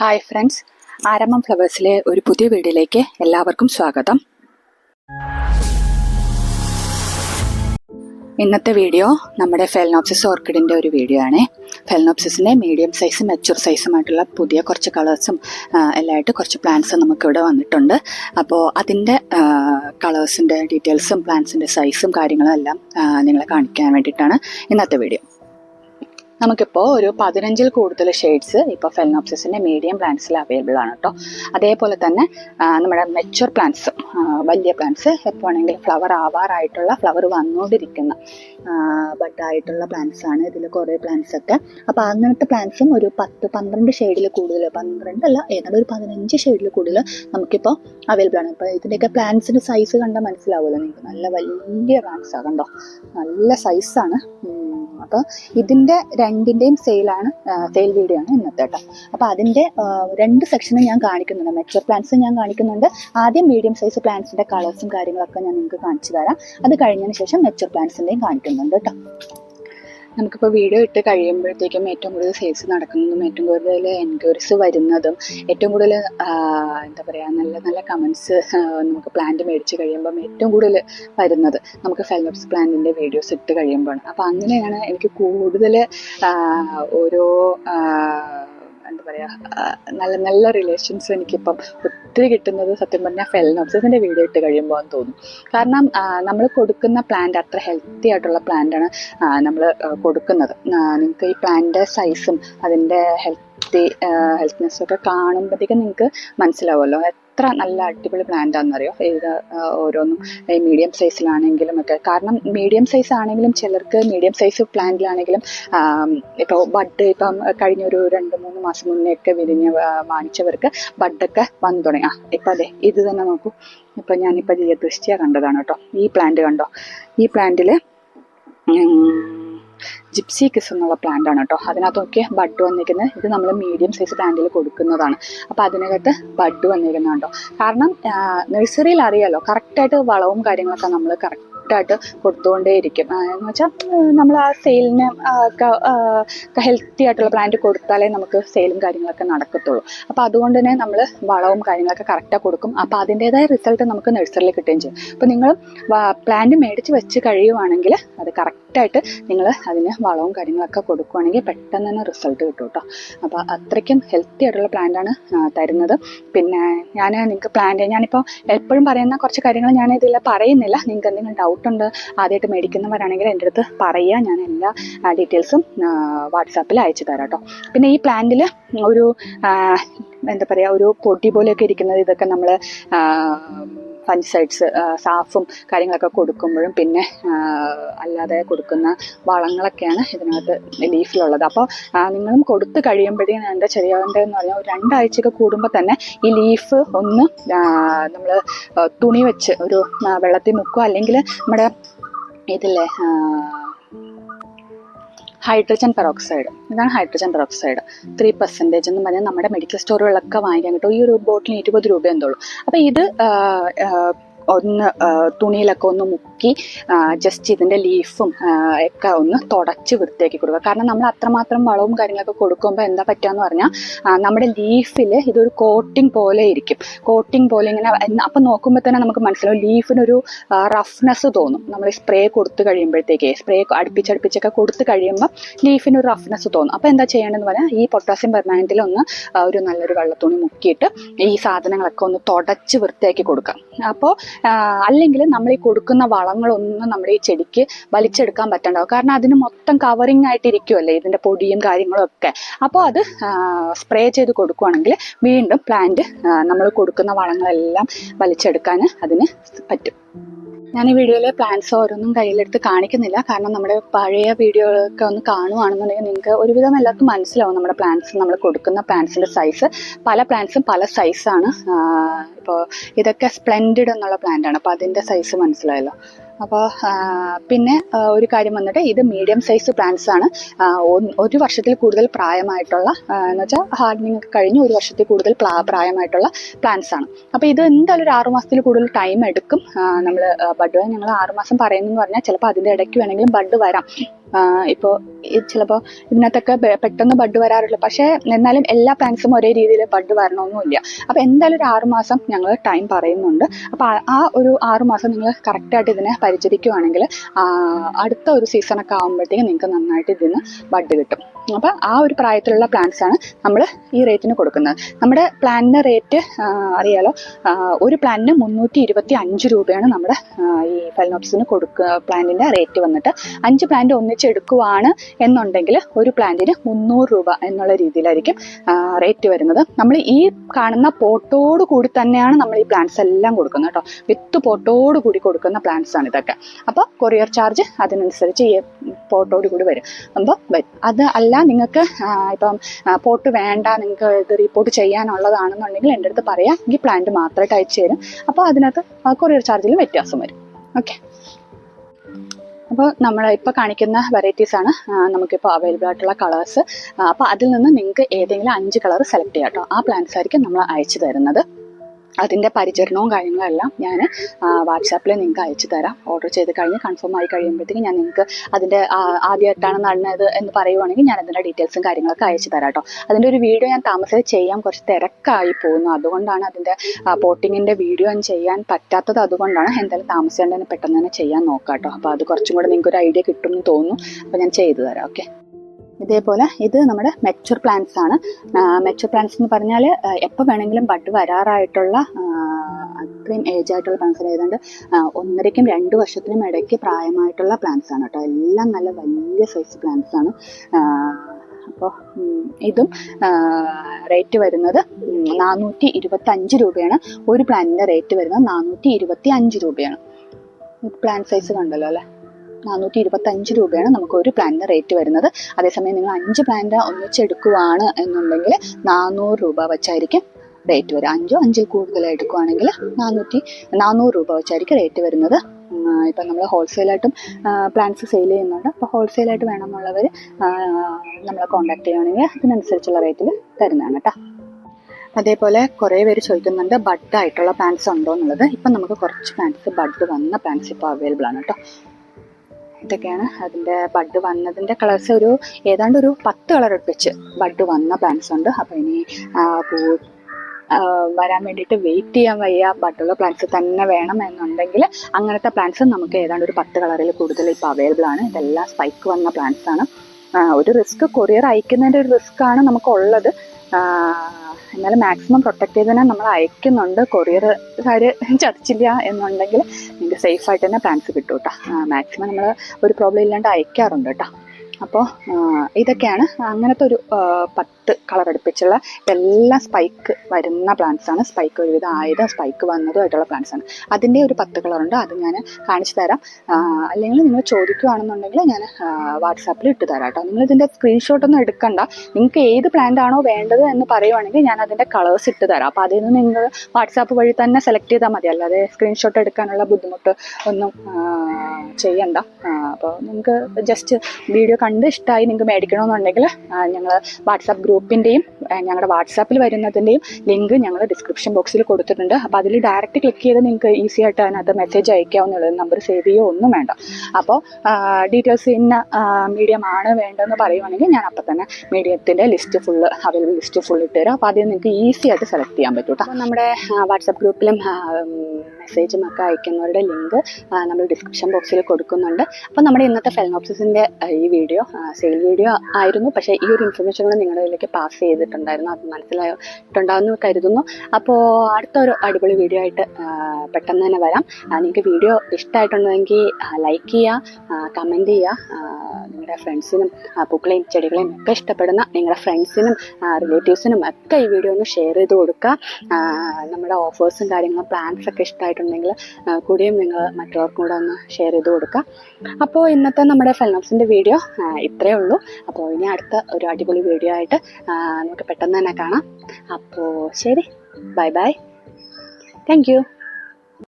Hi friends ആരംഭം ഫ്ലവേഴ്സിലെ ഒരു പുതിയ വീഡിയോയിലേക്ക് എല്ലാവർക്കും സ്വാഗതം. ഇന്നത്തെ വീഡിയോ നമ്മുടെ ഫെൽനോപ്സിസ് ഓർക്കിഡിന്റെ ഒരു വീഡിയോ ആണ്. ഫെൽനോപ്സിസിന്റെ മീഡിയം സൈസും മെച്ചൂർ സൈസുമായിട്ടുള്ള പുതിയ കുറച്ച് കളേഴ്സും എല്ലാമായിട്ട് കുറച്ച് പ്ലാന്റ്സ് നമുക്കിവിടെ വന്നിട്ടുണ്ട്. അപ്പോൾ അതിന്റെ കളേഴ്സിന്റെ ഡീറ്റെയിൽസും പ്ലാന്റ്സിന്റെ സൈസും കാര്യങ്ങളും എല്ലാം നിങ്ങളെ കാണിക്കാൻ വേണ്ടിയിട്ടാണ് ഇന്നത്തെ വീഡിയോ. നമുക്കിപ്പോൾ ഒരു പതിനഞ്ചിൽ കൂടുതൽ ഷെയ്ഡ്സ് ഇപ്പോൾ ഫെലനോപ്സിസിന്റെ മീഡിയം പ്ലാന്റ്സിൽ അവൈലബിൾ ആണ് കേട്ടോ അതേപോലെ തന്നെ നമ്മുടെ മെച്ചുവർ പ്ലാന്റ്സ് വലിയ പ്ലാന്റ്സ് എപ്പോൾ ആണെങ്കിലും ഫ്ലവർ ആവാറായിട്ടുള്ള ഫ്ലവർ വന്നുകൊണ്ടിരിക്കുന്ന ബഡായിട്ടുള്ള പ്ലാന്റ്സ് ആണ് ഇതിൽ കുറേ പ്ലാന്റ്സ് ഒക്കെ. അപ്പോൾ അങ്ങനത്തെ പ്ലാന്റ്സും ഒരു പത്ത് പന്ത്രണ്ട് ഷെയ്ഡിൽ കൂടുതൽ പന്ത്രണ്ട് അല്ല ഏതാണ്ട് ഒരു പതിനഞ്ച് ഷെയ്ഡിൽ കൂടുതൽ നമുക്കിപ്പോൾ അവൈലബിൾ ആണ്. ഇപ്പോൾ ഇതിന്റെയൊക്കെ പ്ലാന്റ്സിന്റെ സൈസ് കണ്ടാൽ മനസ്സിലാവുമല്ലോ നിങ്ങൾക്ക്. നല്ല വലിയ പ്ലാന്റ്സാണ് കണ്ടോ? നല്ല സൈസാണ് അപ്പോൾ ഇതിന്റെ രണ്ടിന്റെയും സെയിലാണ് സെയിൽ വീഡിയോ ആണ് ഇന്നത്തെ കേട്ടോ. അപ്പോൾ അതിന്റെ രണ്ട് സെക്ഷനും ഞാൻ കാണിക്കുന്നുണ്ട്. മെച്ചർ പ്ലാന്റ്സ് ഞാൻ കാണിക്കുന്നുണ്ട്. ആദ്യം മീഡിയം സൈസ് പ്ലാന്റ്സിന്റെ കളേഴ്സും കാര്യങ്ങളൊക്കെ ഞാൻ നിങ്ങൾക്ക് കാണിച്ചു തരാം. അത് കഴിഞ്ഞതിന് ശേഷം മെച്ചർ പ്ലാന്റ്സിന്റെയും കാണിക്കുന്നുണ്ട് കേട്ടോ. നമുക്കിപ്പോൾ വീഡിയോ ഇട്ട് കഴിയുമ്പോഴത്തേക്കും ഏറ്റവും കൂടുതൽ സെയിൽസ് നടക്കുന്നതും ഏറ്റവും കൂടുതൽ എൻക്വയറീസ് വരുന്നതും ഏറ്റവും കൂടുതൽ എന്താ പറയുക നല്ല നല്ല കമൻസ് നമുക്ക് പ്ലാന്റ് മേടിച്ച് കഴിയുമ്പം ഏറ്റവും കൂടുതൽ വരുന്നത് നമുക്ക് ഫെലോപ്സ് പ്ലാന്റിന്റെ വീഡിയോസ് ഇട്ട് കഴിയുമ്പോഴാണ്. അപ്പോൾ അങ്ങനെയാണ് എനിക്ക് കൂടുതൽ ഓരോ എന്താ പറയുക നല്ല നല്ല റിലേഷൻസ് എനിക്കിപ്പം ഒത്തിരി കിട്ടുന്നത് സത്യം പറഞ്ഞാൽ ഫെലനോപ്സിന്റെ വീഡിയോ ഇട്ട് കഴിയുമ്പോൾ എന്ന് തോന്നും. കാരണം നമ്മൾ കൊടുക്കുന്ന പ്ലാന്റ് അത്ര ഹെൽത്തി ആയിട്ടുള്ള പ്ലാന്റാണ് നമ്മൾ കൊടുക്കുന്നത്. നിങ്ങൾക്ക് ഈ പ്ലാന്റ് സൈസും അതിന്റെ ഹെൽത്തി ഹെൽത്ത്നെസ്സും ഒക്കെ കാണുമ്പോഴത്തേക്കും നിങ്ങൾക്ക് മനസ്സിലാവുമല്ലോ. എത്ര നല്ല അടിപൊളി പ്ലാന്റ് ആണെന്നറിയോ? ഇത് ആ, ഓരോന്നും ഈ മീഡിയം സൈസിലാണെങ്കിലും ഒക്കെ. കാരണം മീഡിയം സൈസ് ആണെങ്കിലും ചിലർക്ക് മീഡിയം സൈസ് പ്ലാന്റിലാണെങ്കിലും ഇപ്പോൾ ബഡ് ഇപ്പം കഴിഞ്ഞ ഒരു രണ്ട് മൂന്ന് മാസം മുന്നേ ഒക്കെ വിരിഞ്ഞ് വാങ്ങിച്ചവർക്ക് ബഡൊക്കെ വന്നു തുടങ്ങി. ആ ഇപ്പം അതെ ഇത് തന്നെ നോക്കൂ. ഇപ്പം ഞാനിപ്പോൾ ജിയദൃഷ്ടിയ കണ്ടതാണ് കേട്ടോ. ഈ പ്ലാന്റ് കണ്ടോ? ഈ പ്ലാന്റിൽ ജിപ്സി കിസ് എന്നുള്ള പ്ലാന്റ് ആണ് കേട്ടോ. അതിനകത്തൊക്കെ ബഡ് വന്നിരിക്കുന്നത് ഇത് നമ്മൾ മീഡിയം സൈസ് പ്ലാന്റിൽ കൊടുക്കുന്നതാണ്. അപ്പോൾ അതിനകത്ത് ബഡ് വന്നിരിക്കുന്നത് കേട്ടോ കാരണം നഴ്സറിയിൽ അറിയാലോ കറക്റ്റായിട്ട് വളവും കാര്യങ്ങളൊക്കെ നമ്മൾ കറക്റ്റ് കറക്റ്റായിട്ട് കൊടുത്തുകൊണ്ടേയിരിക്കും എന്ന് വെച്ചാൽ നമ്മൾ ആ സെയിലിന് ഹെൽത്തി ആയിട്ടുള്ള പ്ലാന്റ് കൊടുത്താലേ നമുക്ക് സെയിലും കാര്യങ്ങളൊക്കെ നടക്കത്തുള്ളൂ. അപ്പോൾ അതുകൊണ്ട് തന്നെ നമ്മൾ വളവും കാര്യങ്ങളൊക്കെ കറക്റ്റായി കൊടുക്കും. അപ്പോൾ അതിന്റെതായ റിസൾട്ട് നമുക്ക് നഴ്സറിയിൽ കിട്ടുകയും ചെയ്യും. അപ്പോൾ നിങ്ങൾ പ്ലാന്റ് മേടിച്ച് വെച്ച് കഴിയുവാണെങ്കിൽ അത് കറക്റ്റായിട്ട് നിങ്ങൾ അതിന് വളവും കാര്യങ്ങളൊക്കെ കൊടുക്കുകയാണെങ്കിൽ പെട്ടെന്ന് തന്നെ റിസൾട്ട് കിട്ടും കേട്ടോ അപ്പോൾ അത്രയ്ക്കും ഹെൽത്തി ആയിട്ടുള്ള പ്ലാന്റാണ് തരുന്നത്. പിന്നെ ഞാൻ നിങ്ങൾക്ക് പ്ലാന്റ് ഞാനിപ്പോൾ എപ്പോഴും പറയുന്ന കുറച്ച് കാര്യങ്ങൾ ഞാൻ ഇതിൽ പറയുന്നില്ല. നിങ്ങൾക്ക് എന്തെങ്കിലും ഡൗട്ട് ഉണ്ട് ആദ്യമായിട്ട് മേടിക്കുന്നവരാണെങ്കിൽ എന്റെ അടുത്ത് പറയുക. ഞാൻ എല്ലാ ഡീറ്റെയിൽസും വാട്സാപ്പിൽ അയച്ചു തരാം കേട്ടോ പിന്നെ ഈ പ്ലാന്റിൽ ഒരു എന്താ പറയുക ഒരു പൊടി പോലെയൊക്കെ ഇരിക്കുന്നത് ഇതൊക്കെ നമ്മൾ ഫൻസൈഡ്സ് സാഫും കാര്യങ്ങളൊക്കെ കൊടുക്കുമ്പോഴും പിന്നെ അല്ലാതെ കൊടുക്കുന്ന വളങ്ങളൊക്കെയാണ് ഇതിനകത്ത് ലീഫിലുള്ളത് അപ്പോൾ നിങ്ങളും കൊടുത്തു കഴിയുമ്പോഴേ എന്താ ചെയ്യാവേണ്ടതെന്ന് പറഞ്ഞാൽ ഒരു രണ്ടാഴ്ചയൊക്കെ കൂടുമ്പോൾ തന്നെ ഈ ലീഫ് ഒന്ന് നമ്മൾ തുണി വെച്ച് ഒരു വെള്ളത്തിൽ മുക്കുക. അല്ലെങ്കിൽ നമ്മുടെ ഇതില്ലേ ആ, ഹൈഡ്രജൻ പെറോക്സൈഡ്. ഇതാണ് ഹൈഡ്രജൻ പെറോക്സൈഡ്. ത്രീ പെർസെന്റേജ് എന്ന് പറഞ്ഞാൽ നമ്മുടെ മെഡിക്കൽ സ്റ്റോറുകളിലൊക്കെ വാങ്ങിക്കാൻ കിട്ടും. ഈ ഒരു ബോട്ടിലിന് ഇരുപത് രൂപ എന്തോളൂ അപ്പോൾ ഇത് ഒന്ന് തുണിയിലൊക്കെ ഒന്ന് മുക്കി ജസ്റ്റ് ഇതിന്റെ ലീഫും ഒക്കെ ഒന്ന് തുടച്ച് വൃത്തിയാക്കി കൊടുക്കുക. കാരണം നമ്മൾ അത്രമാത്രം വളവും കാര്യങ്ങളൊക്കെ കൊടുക്കുമ്പോൾ എന്താ പറ്റുകയെന്ന് പറഞ്ഞാൽ നമ്മുടെ ലീഫിൽ ഇതൊരു കോട്ടിംഗ് പോലെ ഇരിക്കും. കോട്ടിംഗ് പോലെ ഇങ്ങനെ അപ്പം നോക്കുമ്പോൾ തന്നെ നമുക്ക് മനസ്സിലാവും ലീഫിനൊരു റഫ്നെസ് തോന്നും. നമ്മൾ സ്പ്രേ കൊടുത്തു കഴിയുമ്പോഴത്തേക്ക് സ്പ്രേ അടുപ്പിച്ചടുപ്പിച്ചൊക്കെ കൊടുത്തു കഴിയുമ്പോൾ ലീഫിനൊരു റഫ്നെസ് തോന്നും. അപ്പോൾ എന്താ ചെയ്യേണ്ടതെന്ന് പറഞ്ഞാൽ ഈ പൊട്ടാസ്യം പെർമാനന്റിൽ ഒന്ന് ഒരു നല്ലൊരു വെള്ളത്തുണി മുക്കിയിട്ട് ഈ സാധനങ്ങളൊക്കെ ഒന്ന് തുടച്ച് വൃത്തിയാക്കി കൊടുക്കാം അപ്പോൾ അല്ലെങ്കിൽ നമ്മൾ ഈ കൊടുക്കുന്ന വളങ്ങളൊന്നും നമ്മുടെ ഈ ചെടിക്ക് വലിച്ചെടുക്കാൻ പറ്റണ്ടാവും. കാരണം അതിന് മൊത്തം കവറിങ് ആയിട്ട് ഇരിക്കുമല്ലേ ഇതിന്റെ പൊടിയും കാര്യങ്ങളും ഒക്കെ അപ്പോൾ അത് സ്പ്രേ ചെയ്ത് കൊടുക്കുകയാണെങ്കിൽ വീണ്ടും പ്ലാന്റ് നമ്മൾ കൊടുക്കുന്ന വളങ്ങളെല്ലാം വലിച്ചെടുക്കാൻ അതിന് പറ്റും. ഞാൻ ഈ വീഡിയോയിലെ പ്ലാൻസ് ഓരോന്നും കയ്യിലെടുത്ത് കാണിക്കുന്നില്ല. കാരണം നമ്മുടെ പഴയ വീഡിയോകളൊക്കെ ഒന്ന് കാണുവാണെന്നുണ്ടെങ്കിൽ നിങ്ങൾക്ക് ഒരുവിധം എല്ലാവർക്കും മനസ്സിലാവും നമ്മുടെ പ്ലാന്റ്സ് നമ്മൾ കൊടുക്കുന്ന പ്ലാന്റ്സിന്റെ സൈസ് പല പ്ലാന്റ്സും പല സൈസാണ് ഇപ്പോൾ ഇതൊക്കെ സ്പ്ലെൻഡിഡ് എന്നുള്ള പ്ലാന്റാണ് അപ്പോൾ അതിന്റെ സൈസ് മനസ്സിലായല്ലോ. അപ്പോൾ പിന്നെ ഒരു കാര്യം വന്നിട്ട് ഇത് മീഡിയം സൈസ് പ്ലാന്റ്സ് ആണ്. ഒരു വർഷത്തിൽ കൂടുതൽ പ്രായമായിട്ടുള്ള എന്ന് വെച്ചാൽ ഹാർഡനിങ് ഒക്കെ കഴിഞ്ഞ് ഒരു വർഷത്തിൽ കൂടുതൽ പ്രായമായിട്ടുള്ള പ്ലാന്റ്സ് ആണ്. അപ്പോൾ ഇത് എന്തായാലും ഒരു ആറു മാസത്തിൽ കൂടുതൽ ടൈം എടുക്കും. നമ്മൾ ബഡ് ഞങ്ങൾ ആറുമാസം പറയുന്നതെന്ന് പറഞ്ഞാൽ ചിലപ്പോൾ അതിന്റെ ഇടയ്ക്ക് വേണമെങ്കിലും ബഡ് വരാം. ഇപ്പോൾ ചിലപ്പോൾ ഇതിനകത്തൊക്കെ പെട്ടെന്ന് ബഡ് വരാറുള്ളൂ. പക്ഷേ എന്നാലും എല്ലാ പ്ലാന്റ്സും ഒരേ രീതിയിൽ ബഡ് വരണമെന്നില്ല. അപ്പോൾ എന്തായാലും ഒരു ആറുമാസം ഞങ്ങൾ ടൈം പറയുന്നുണ്ട്. അപ്പോൾ ആ- ആ ഒരു ആറുമാസം നിങ്ങൾ കറക്റ്റായിട്ട് ഇതിനെ പരിചരിക്കുകയാണെങ്കിൽ അടുത്ത ഒരു സീസണൊക്കെ ആകുമ്പോഴത്തേക്കും നിങ്ങൾക്ക് നന്നായിട്ട് ഇതിന് ബഡ് കിട്ടും. അപ്പോൾ ആ ഒരു പ്രായത്തിലുള്ള പ്ലാന്റ്സ് ആണ് നമ്മൾ ഈ റേറ്റിന് കൊടുക്കുന്നത്. നമ്മുടെ പ്ലാനിന്റെ റേറ്റ് അറിയാലോ ഒരു പ്ലാനിന് മുന്നൂറ്റി ഇരുപത്തി അഞ്ച് രൂപയാണ് നമ്മുടെ ഈ ഫെലനോപ്സിന് കൊടുക്കുക പ്ലാന്റിന്റെ റേറ്റ് വന്നിട്ട്. അഞ്ച് പ്ലാന്റ് ഒന്നിച്ചെടുക്കുവാണ് എന്നുണ്ടെങ്കിൽ ഒരു പ്ലാന്റിന് മുന്നൂറ് രൂപ എന്നുള്ള രീതിയിലായിരിക്കും റേറ്റ് വരുന്നത്. നമ്മൾ ഈ കാണുന്ന പോട്ടോട് കൂടി തന്നെയാണ് നമ്മൾ ഈ പ്ലാന്റ്സ് എല്ലാം കൊടുക്കുന്നത് കേട്ടോ. വിത്ത് പോട്ടോട് കൂടി കൊടുക്കുന്ന പ്ലാന്റ്സ് ആണ് ഇതൊക്കെ. അപ്പോൾ കൊറിയർ ചാർജ് അതിനനുസരിച്ച് ഈ പോട്ടോട് കൂടി വരും. അപ്പോൾ അത് അല്ല നിങ്ങൾക്ക് ഇപ്പം പോട്ട് വേണ്ട നിങ്ങൾക്ക് ഇത് റിപ്പോർട്ട് ചെയ്യാനുള്ളതാണെന്നുണ്ടെങ്കിൽ എന്റെ അടുത്ത് പറയാം. ഈ പ്ലാന്റ് മാത്രമായിട്ട് അയച്ചു തരും. അപ്പോൾ അതിനകത്ത് കൊറിയർ ചാർജിൽ വ്യത്യാസം വരും. ഓക്കെ അപ്പോൾ നമ്മൾ ഇപ്പോൾ കാണിക്കുന്ന വെറൈറ്റീസ് ആണ് നമുക്കിപ്പോൾ അവൈലബിൾ ആയിട്ടുള്ള കളേഴ്സ് അപ്പോൾ അതിൽ നിന്ന് നിങ്ങൾക്ക് ഏതെങ്കിലും അഞ്ച് കളർ സെലക്ട് ചെയ്യാം കേട്ടോ. ആ പ്ലാന്റ്സ് ആയിരിക്കും നമ്മൾ അയച്ചു തരുന്നത്. അതിന്റെ പരിചരണവും കാര്യങ്ങളും എല്ലാം ഞാൻ വാട്സാപ്പിൽ നിങ്ങൾക്ക് അയച്ചു തരാം. ഓർഡർ ചെയ്ത് കഴിഞ്ഞ് കൺഫേം ആയി കഴിയുമ്പോഴത്തേക്കും ഞാൻ നിങ്ങൾക്ക് അതിന്റെ ആദ്യമായിട്ടാണ് നടന്നത് എന്ന് പറയുവാണെങ്കിൽ ഞാൻ അതിന്റെ ഡീറ്റെയിൽസും കാര്യങ്ങളൊക്കെ അയച്ചു തരാം കേട്ടോ. അതിന്റെ ഒരു വീഡിയോ ഞാൻ താമസിച്ച് ചെയ്യാൻ കുറച്ച് തിരക്കായി പോകുന്നു. അതുകൊണ്ടാണ് അതിന്റെ പോട്ടിങ്ങിന്റെ വീഡിയോ ഞാൻ ചെയ്യാൻ പറ്റാത്തത്. അതുകൊണ്ടാണ് എന്തായാലും താമസിക്കേണ്ടതിന് പെട്ടെന്ന് തന്നെ ചെയ്യാൻ നോക്കാം കേട്ടോ. അപ്പോൾ അത് കുറച്ചും കൂടെ നിങ്ങൾക്ക് ഒരു ഐഡിയ കിട്ടുമെന്ന് തോന്നുന്നു. അപ്പോൾ ഞാൻ ചെയ്തു തരാം. ഓക്കെ ഇതേപോലെ ഇത് നമ്മുടെ മെച്ചുർ പ്ലാന്റ്സ് ആണ്. മെച്ചുർ പ്ലാന്റ്സ് എന്ന് പറഞ്ഞാൽ എപ്പോൾ വേണമെങ്കിലും ബഡ് വരാറായിട്ടുള്ള അത്രയും ഏജ് ആയിട്ടുള്ള പ്ലാന്റ്സ് ഏതാണ്ട് ഒന്നരയ്ക്കും രണ്ട് വർഷത്തിനും ഇടയ്ക്ക് പ്രായമായിട്ടുള്ള പ്ലാന്റ്സ് ആണ് കേട്ടോ. എല്ലാം നല്ല വലിയ സൈസ് പ്ലാന്റ്സ് ആണ്. അപ്പോൾ ഇതും റേറ്റ് വരുന്നത് നാനൂറ്റി ഇരുപത്തി അഞ്ച് രൂപയാണ്. ഒരു പ്ലാന്റിന്റെ റേറ്റ് വരുന്നത് നാനൂറ്റി ഇരുപത്തി അഞ്ച് രൂപയാണ് പ്ലാന്റ് സൈസ് കണ്ടല്ലോ അല്ലേ? നാനൂറ്റി ഇരുപത്തി അഞ്ച് രൂപയാണ് നമുക്ക് ഒരു പ്ലാനിന്റെ റേറ്റ് വരുന്നത്. അതേസമയം നിങ്ങൾ അഞ്ച് പ്ലാന്റ് ഒന്നിച്ചെടുക്കുവാണ് എന്നുണ്ടെങ്കിൽ നാനൂറ് രൂപ വെച്ചായിരിക്കും റേറ്റ് വരും അഞ്ചോ അഞ്ചിൽ കൂടുതൽ എടുക്കുവാണെങ്കിൽ നാനൂറ്റി നാനൂറ് രൂപ വെച്ചായിരിക്കും റേറ്റ് വരുന്നത്. ഇപ്പം നമ്മൾ ഹോൾസെയിലായിട്ടും പ്ലാൻസ് സെയിൽ ചെയ്യുന്നുണ്ട്. അപ്പോൾ ഹോൾസെയിലായിട്ട് വേണമെന്നുള്ളവർ നമ്മളെ കോൺടാക്ട് ചെയ്യുകയാണെങ്കിൽ അതിനനുസരിച്ചുള്ള റേറ്റിൽ തരുന്നതാണ് കേട്ടോ അതേപോലെ കുറേ പേര് ചോദിക്കുന്നുണ്ട് ബഡ് ആയിട്ടുള്ള പാൻസ് ഉണ്ടോ എന്നുള്ളത്. ഇപ്പം നമുക്ക് കുറച്ച് പ്ലാന്റ്സ് ബഡ് വന്ന പ്ലാന്റ്സ് ഇപ്പോൾ അവൈലബിൾ ആണ് കേട്ടോ ഇതൊക്കെയാണ് അതിന്റെ ബഡ് വന്നതിന്റെ കളേഴ്സ് ഒരു ഏതാണ്ട് ഒരു പത്ത് കളർ വെച്ച് ബഡ് വന്ന പ്ലാന്റ്സ് ഉണ്ട്. അപ്പോൾ ഇനി പൂ വരാൻ വേണ്ടിയിട്ട് വെയിറ്റ് ചെയ്യാൻ വയ്യ. ബഡുള്ള പ്ലാന്റ്സ് തന്നെ വേണം എന്നുണ്ടെങ്കിൽ അങ്ങനത്തെ പ്ലാന്റ്സ് നമുക്ക് ഏതാണ്ട് ഒരു പത്ത് കളറിൽ കൂടുതൽ ഇപ്പോൾ അവൈലബിൾ ആണ്. ഇതെല്ലാം സ്പൈക്ക് വന്ന പ്ലാന്റ്സ് ആണ്. ഒരു റിസ്ക് കൊറിയർ അയക്കുന്നതിന്റെ ഒരു റിസ്ക് ആണ് നമുക്കുള്ളത്. എന്നാലും മാക്സിമം പ്രൊട്ടക്ട് ചെയ്ത് തന്നെ നമ്മൾ അയക്കുന്നുണ്ട്. കൊറിയർകാർ ചതിച്ചില്ല എന്നുണ്ടെങ്കിൽ നിങ്ങൾക്ക് സേഫായിട്ട് തന്നെ പ്ലാൻസ് കിട്ടും കേട്ടോ മാക്സിമം നമ്മൾ ഒരു പ്രോബ്ലം ഇല്ലാണ്ട് അയക്കാറുണ്ട് കേട്ടോ അപ്പോൾ ഇതൊക്കെയാണ് അങ്ങനത്തെ ഒരു പത്ത് കളർ അടുപ്പിച്ചുള്ള എല്ലാ സ്പൈക്ക് വരുന്ന പ്ലാന്റ്സ് ആണ്. സ്പൈക്ക് ഒരുവിധം ആയത് സ്പൈക്ക് വന്നതുമായിട്ടുള്ള പ്ലാന്റ്സ് ആണ്. അതിന്റെ ഒരു പത്ത് കളറുണ്ട് അത് ഞാൻ കാണിച്ചു തരാം. അല്ലെങ്കിൽ നിങ്ങൾ ചോദിക്കുകയാണെന്നുണ്ടെങ്കിൽ ഞാൻ വാട്സാപ്പിൽ ഇട്ട് തരാം കേട്ടോ നിങ്ങൾ ഇതിന്റെ സ്ക്രീൻഷോട്ട് ഒന്നും എടുക്കണ്ട. നിങ്ങൾക്ക് ഏത് പ്ലാന്റ് ആണോ വേണ്ടത് എന്ന് പറയുവാണെങ്കിൽ ഞാൻ അതിന്റെ കളേഴ്സ് ഇട്ട് തരാം. അപ്പോൾ അതിൽ നിന്ന് നിങ്ങൾ വാട്സാപ്പ് വഴി തന്നെ സെലക്ട് ചെയ്താൽ മതി. അല്ലാതെ സ്ക്രീൻഷോട്ട് എടുക്കാനുള്ള ബുദ്ധിമുട്ട് ഒന്നും ചെയ്യണ്ട. അപ്പോൾ നിങ്ങൾക്ക് ജസ്റ്റ് വീഡിയോ കണ്ട് ഇഷ്ടമായി നിങ്ങൾക്ക് മേടിക്കണമെന്നുണ്ടെങ്കിൽ ഞങ്ങൾ വാട്സാപ്പ് ഗ്രൂപ്പിന്റെയും ഞങ്ങളുടെ വാട്സാപ്പിൽ വരുന്നതിന്റെയും ലിങ്ക് ഞങ്ങൾ ഡിസ്ക്രിപ്ഷൻ ബോക്സിൽ കൊടുത്തിട്ടുണ്ട്. അപ്പോൾ അതിൽ ഡയറക്റ്റ് ക്ലിക്ക് ചെയ്ത് നിങ്ങൾക്ക് ഈസി ആയിട്ട് അതിനകത്ത് മെസ്സേജ് അയക്കാവുന്നുള്ളത് നമ്പർ സേവ് ചെയ്യുകയോ ഒന്നും വേണ്ട. അപ്പോൾ ഡീറ്റെയിൽസ് ഇന്ന മീഡിയം ആണ് വേണ്ടതെന്ന് പറയുവാണെങ്കിൽ ഞാൻ അപ്പം തന്നെ മീഡിയത്തിന്റെ list full available list full ഇട്ട് തരാം. അപ്പോൾ അതിൽ നിങ്ങൾക്ക് ഈസി ആയിട്ട് സെലക്ട് ചെയ്യാൻ പറ്റും കേട്ടോ. നമ്മുടെ വാട്സാപ്പ് ഗ്രൂപ്പിലും മെസ്സേജും ഒക്കെ അയക്കുന്നവരുടെ ലിങ്ക് നമ്മൾ ഡിസ്ക്രിപ്ഷൻ ബോക്സിൽ കൊടുക്കുന്നുണ്ട്. അപ്പോൾ നമ്മുടെ ഇന്നത്തെ ഫെലനോപ്സിസിന്റെ ഈ വീഡിയോ സെയിൽ വീഡിയോ ആയിരുന്നു. പക്ഷേ ഈ ഒരു ഇൻഫർമേഷൻ കൂടെ പാസ് പാസ് ചെയ്തിട്ടുണ്ടായിരുന്നു അത് മനസ്സിലായിട്ടുണ്ടാവുമെന്ന് കരുതുന്നു. അപ്പോൾ അടുത്ത ഒരു അടിപൊളി വീഡിയോ ആയിട്ട് പെട്ടെന്ന് തന്നെ വരാം. നിങ്ങൾക്ക് വീഡിയോ ഇഷ്ടമായിട്ടുണ്ടെങ്കിൽ ലൈക്ക് ചെയ്യുക കമന്റ് ചെയ്യുക. നിങ്ങളുടെ ഫ്രണ്ട്സിനും പൂക്കളെയും ചെടികളെയും ഒക്കെ ഇഷ്ടപ്പെടുന്ന നിങ്ങളുടെ ഫ്രണ്ട്സിനും റിലേറ്റീവ്സിനും ഒക്കെ ഈ വീഡിയോ ഒന്ന് ഷെയർ ചെയ്ത് കൊടുക്കുക. നമ്മുടെ ഓഫേഴ്സും കാര്യങ്ങളും പ്ലാൻസ് ഒക്കെ ഇഷ്ടമായിട്ടുണ്ടെങ്കിൽ കൂടിയും നിങ്ങൾ മറ്റുള്ളവർക്കും കൂടെ ഒന്ന് ഷെയർ ചെയ്ത് കൊടുക്കുക. അപ്പോൾ ഇന്നത്തെ നമ്മുടെ ഫെൽനോപ്സിന്റെ വീഡിയോ ഇത്രയേ ഉള്ളൂ. അപ്പോൾ ഇനി അടുത്ത ഒരു അടിപൊളി വീഡിയോ ആയിട്ട് നമുക്ക് പെട്ടെന്ന് തന്നെ കാണാം. അപ്പോൾ ശരി ബൈ ബൈ താങ്ക്